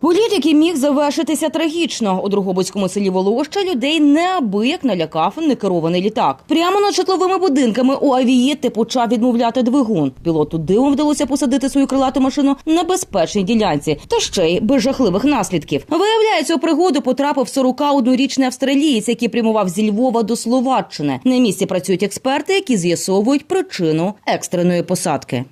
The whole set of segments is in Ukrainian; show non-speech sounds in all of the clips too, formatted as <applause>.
Політ, який міг завершитися трагічно у Другобицькому селі Волоща, людей неабияк налякав некерований літак. Прямо над житловими будинками у авієти почав відмовляти двигун. Пілоту дивом вдалося посадити свою крилату машину на безпечній ділянці, та ще й без жахливих наслідків. Виявляється, у пригоду потрапив 41-річний австралієць, який прямував зі Львова до Словаччини. На місці працюють експерти, які з'ясовують причину екстреної посадки.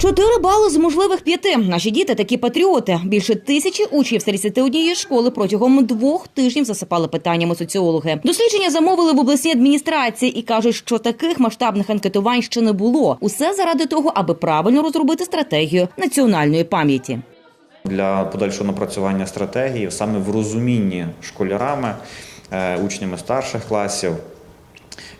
Чотири бали з можливих п'яти. Наші діти такі патріоти. Більше тисячі учнів з 31 школи протягом двох тижнів засипали питаннями соціологи. Дослідження замовили в обласній адміністрації і кажуть, що таких масштабних анкетувань ще не було. Усе заради того, аби правильно розробити стратегію національної пам'яті. для подальшого напрацювання стратегії саме в розумінні школярами, е, учнями старших класів,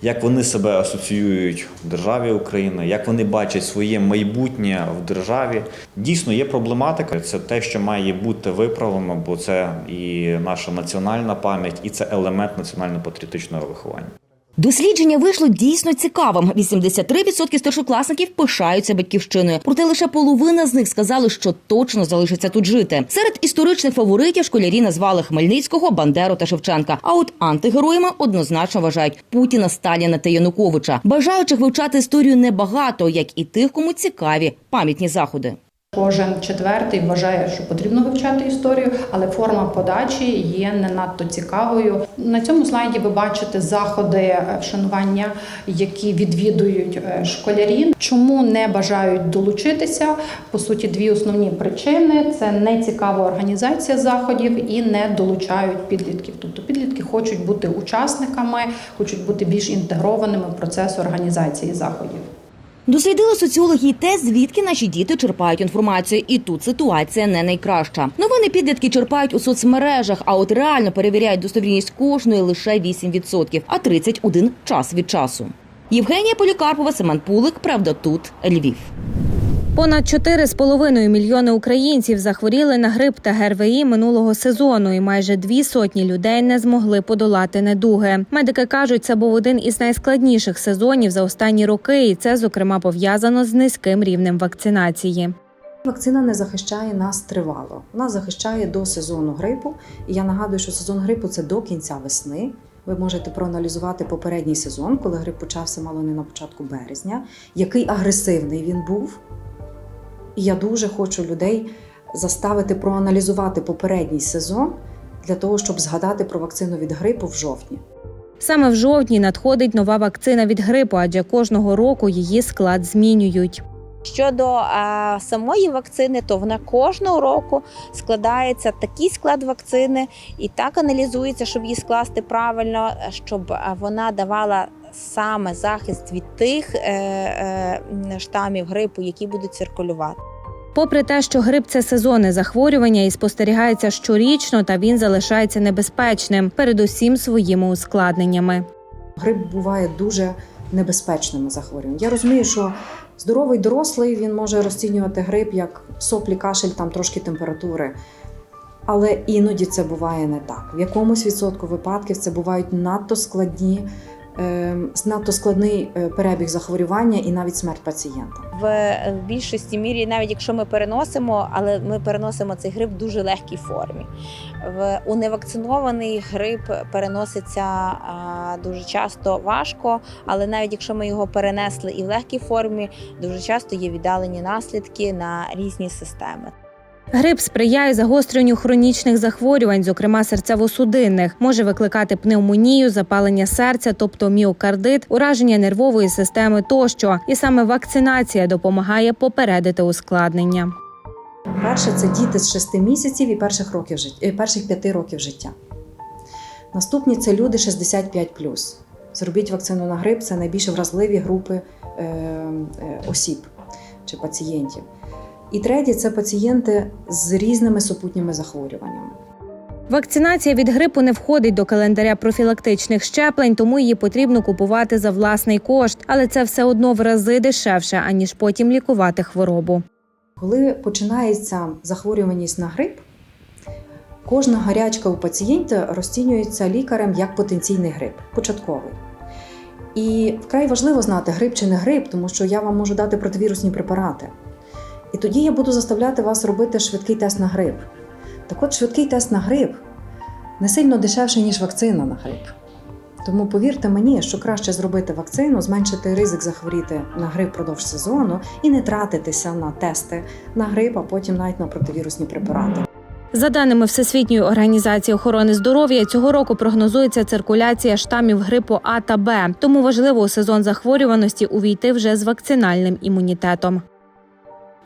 як вони себе асоціюють в державі України, як вони бачать своє майбутнє в державі. Дійсно є проблематика. Це те, що має бути виправлено, бо це і наша національна пам'ять, і це елемент національно-патріотичного виховання. Дослідження вийшло дійсно цікавим. 83% старшокласників пишаються батьківщиною, проте лише половина з них сказали, що точно залишаться тут жити. Серед історичних фаворитів школярі назвали Хмельницького, Бандеру та Шевченка. А от антигероями однозначно вважають Путіна, Сталіна та Януковича. Бажаючих вивчати історію небагато, як і тих, кому цікаві пам'ятні заходи. Кожен четвертий вважає, що потрібно вивчати історію, але форма подачі є не надто цікавою. На цьому слайді ви бачите заходи вшанування, які відвідують е, школярі. Чому не бажають долучитися? По суті, дві основні причини: це нецікава організація заходів і не долучають підлітків. Тобто підлітки хочуть бути учасниками, хочуть бути більш інтегрованими в процес організації заходів. Дослідили соціологи й те, звідки наші діти черпають інформацію, і тут ситуація не найкраща. Новини підлітки черпають у соцмережах, а от реально перевіряють достовірність кожної лише 8%, а 31 – час від часу. Євгенія Полікарпова, Семен Пулик. Правда, тут Львів. Понад 4,5 мільйони українців захворіли на грип та ГРВІ минулого сезону, і майже дві сотні людей не змогли подолати недуги. Медики кажуть, це був один із найскладніших сезонів за останні роки, і це зокрема пов'язано з низьким рівнем вакцинації. Вакцина не захищає нас тривало. Вона захищає до сезону грипу. І я нагадую, що сезон грипу це до кінця весни. Ви можете проаналізувати попередній сезон, коли грип почався мало не на початку березня, який агресивний він був. І я дуже хочу людей заставити проаналізувати попередній сезон для того, щоб згадати про вакцину від грипу в жовтні. Саме в жовтні надходить нова вакцина від грипу, адже кожного року її склад змінюють. Щодо е, самої вакцини, то вона кожного року складається такий склад вакцини і так аналізується, щоб її скласти правильно, щоб вона давала саме захист від тих е, е, штамів грипу, які будуть циркулювати. Попри те, що грип це сезонне захворювання і спостерігається щорічно, та він залишається небезпечним, передусім своїми ускладненнями. Грип буває дуже небезпечним захворюванням. Я розумію, що здоровий дорослий він може розцінювати грип як соплі, кашель, там трошки температури. Але іноді це буває не так. В якомусь відсотку випадків це бувають надто складні, надто складний е, перебіг захворювання і навіть смерть пацієнта. В е, більшості мірі, навіть якщо ми переносимо, але ми переносимо цей грип в дуже легкій формі. В у невакцинований грип переноситься дуже часто важко, але навіть якщо ми його перенесли і в легкій формі, дуже часто є віддалені наслідки на різні системи. Грип сприяє загостренню хронічних захворювань, зокрема серцево-судинних, може викликати пневмонію, запалення серця, тобто міокардит, ураження нервової системи тощо. І саме вакцинація допомагає попередити ускладнення. Перше це діти з 6 місяців і перших років е, перших 5 років життя. Наступні це люди 65 Зробіть вакцину на грип це найбільш вразливі групи е, е, осіб чи пацієнтів. І третє це пацієнти з різними супутніми захворюваннями. Вакцинація від грипу не входить до календаря профілактичних щеплень, тому її потрібно купувати за власний кошт, але це все одно в рази дешевше, аніж потім лікувати хворобу. Коли починається захворюваність на грип, Кожна гарячка у пацієнта розцінюється лікарем як потенційний грип, початковий. І вкрай важливо знати, грип чи не грип, тому що я вам можу дати противірусні препарати. І тоді я буду заставляти вас робити швидкий тест на грип. Так от, швидкий тест на грип не сильно дешевший, ніж вакцина на грип. Тому повірте мені, що краще зробити вакцину, зменшити ризик захворіти на грип впродовж сезону і не тратитися на тести на грип, а потім навіть на противірусні препарати. За даними Всесвітньої організації охорони здоров'я, цього року прогнозується циркуляція штамів грипу А та Б. Тому важливо у сезон захворюваності увійти вже з вакцинальним імунітетом.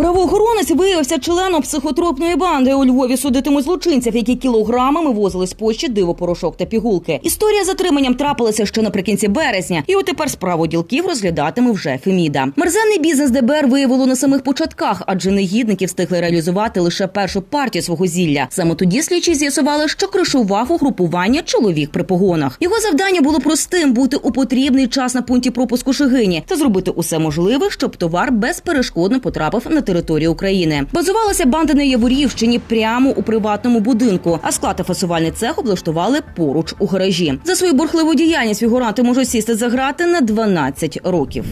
Правоохоронець виявився членом психотропної банди. У Львові судитимуть злочинців, які кілограмами возили з Польщі диво порошок та пігулки. Історія затриманням трапилася ще наприкінці березня, і отепер справу ділків розглядатиме вже Феміда. Мерзенний бізнес ДБР виявило на самих початках, адже негідники встигли реалізувати лише першу партію свого зілля. Саме тоді слідчі з'ясували, що кришував угрупування чоловік при погонах. Його завдання було простим бути у потрібний час на пункті пропуску Шигині та зробити усе можливе, щоб товар безперешкодно потрапив на територію України. Базувалася банда на Яворівщині прямо у приватному будинку, а склад фасувальний цех облаштували поруч у гаражі. За свою бурхливу діяльність фігуранти можуть сісти за грати на 12 років.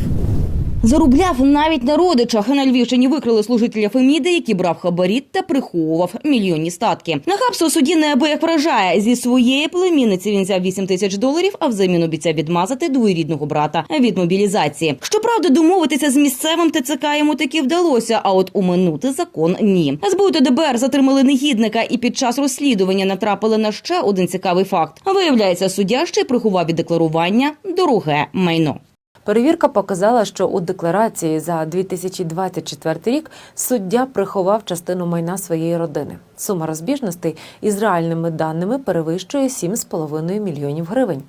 Зарубляв навіть на родичах. На Львівщині викрили служителя Феміди, який брав хабарі та приховував мільйонні статки. Нахабство у суді неабияк вражає. Зі своєї племінниці він взяв 8 тисяч доларів, а взамін обіцяв відмазати двоюрідного брата від мобілізації. Щоправда, домовитися з місцевим ТЦК йому таки вдалося, а от уминути закон ні. СБУ та ДБР затримали негідника і під час розслідування натрапили на ще один цікавий факт. Виявляється, суддя ще й приховав від декларування дороге майно. Перевірка показала, що у декларації за 2024 рік суддя приховав частину майна своєї родини. Сума розбіжностей із реальними даними перевищує 7,5 мільйонів гривень.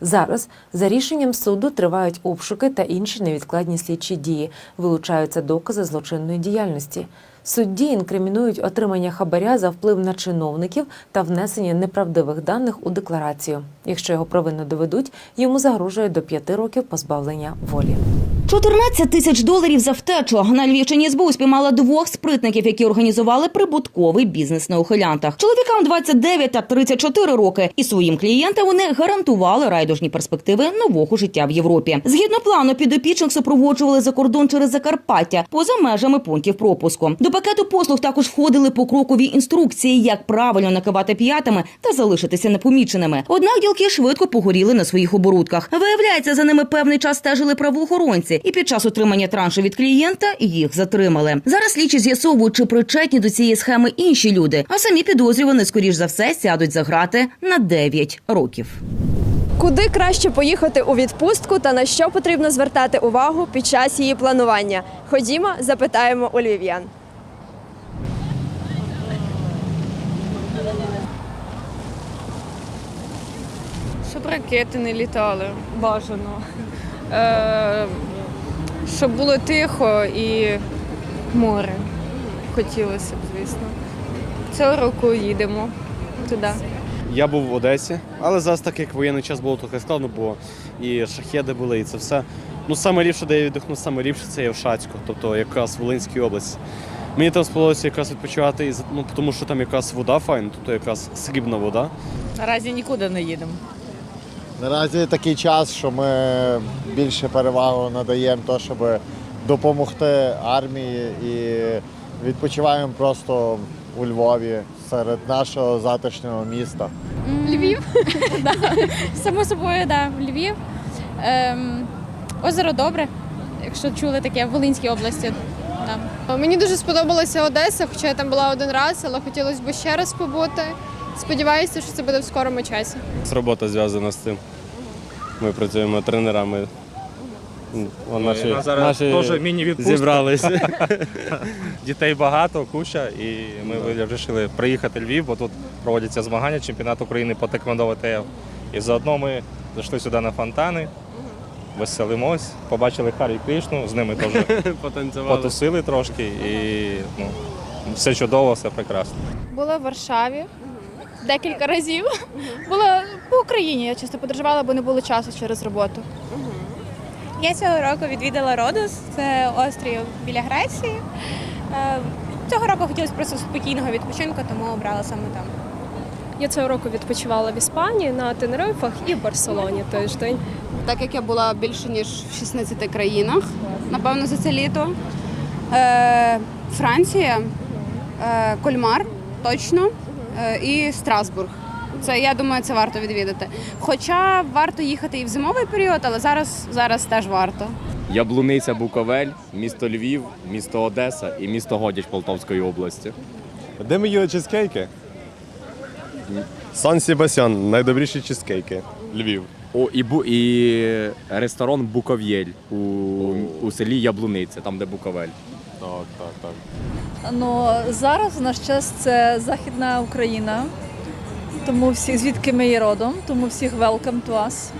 Зараз за рішенням суду тривають обшуки та інші невідкладні слідчі дії, вилучаються докази злочинної діяльності. Судді інкримінують отримання хабаря за вплив на чиновників та внесення неправдивих даних у декларацію. Якщо його провину доведуть, йому загрожує до п'яти років позбавлення волі. 14 тисяч доларів за втечу. На Львівщині СБУ спіймала двох спритників, які організували прибутковий бізнес на ухилянтах. Чоловікам 29 та 34 роки, і своїм клієнтам вони гарантували райдужні перспективи нового життя в Європі. Згідно плану, підопічних супроводжували за кордон через Закарпаття поза межами пунктів пропуску. До пакету послуг також входили покрокові інструкції, як правильно накивати п'ятами та залишитися непоміченими. Однак ділки швидко погоріли на своїх оборудках. Виявляється, за ними певний час стежили правоохоронці, і під час отримання траншу від клієнта їх затримали. Зараз слідчі з'ясовують, чи причетні до цієї схеми інші люди, а самі підозрювані, скоріш за все, сядуть за грати на 9 років. Куди краще поїхати у відпустку та на що потрібно звертати увагу під час її планування? Ходімо, запитаємо у львів'ян. Щоб ракети не літали, бажано. Е, щоб було тихо і море. Хотілося б, звісно. Цього року їдемо туди. Я був в Одесі, але зараз так як воєнний час було трохи складно, бо і шахеди були, і це все. Ну, саме ліпше, де я віддихнув, саме ліпше це є в Шацьку, тобто якраз в Волинській області. Мені там сподобалося якраз відпочивати, ну, тому що там якраз вода файна, тобто якраз срібна вода. Наразі нікуди не їдемо. Наразі такий час, що ми більше перевагу надаємо то, щоб допомогти армії і відпочиваємо просто у Львові серед нашого затишного міста. Львів. <laughs> Само собою, да, Львів. Ем, озеро добре, якщо чули таке в Волинській області. Мені дуже сподобалася Одеса, хоча я там була один раз, але хотілося б ще раз побути. Сподіваюся, що це буде в скорому часі. Робота зв'язана з цим. Ми працюємо тренерами. Вон наші, нас зараз теж міні-відпустка. зібралися. <laughs> Дітей багато, куча, і ми вирішили приїхати в Львів, бо тут проводяться змагання чемпіонат України по теквондо ВТФ. І заодно ми зайшли сюди на фонтани, веселимось, побачили Харі Кришну, з ними теж <laughs> Потанцювали. потусили трошки, і ну, все чудово, все прекрасно. Була в Варшаві. Декілька разів. Була по Україні, я часто подорожувала, бо не було часу через роботу. Я цього року відвідала Родос, це острів біля Греції. Е, Цього року хотілося просто спокійного відпочинку, тому обрала саме там. Я цього року відпочивала в Іспанії на Тенерифах і в Барселоні тиждень. Так як я була більше ніж в 16 країнах, напевно, за це літо. Е, Франція, е, Кольмар, точно, і Страсбург. Це я думаю, це варто відвідати. Хоча варто їхати і в зимовий період, але зараз, зараз теж варто. Яблуниця Буковель, місто Львів, місто Одеса і місто Годяч Полтавської області. Де ми їли чизкейки? Сан Себастьян, найдобріші чизкейки. Львів. О, і, бу, і ресторан Буков'єль у, у селі Яблуниця, там де Буковель. Так, так, так. Ну зараз наш час це Західна Україна, тому всі звідки ми є родом, тому всіх welcome to us.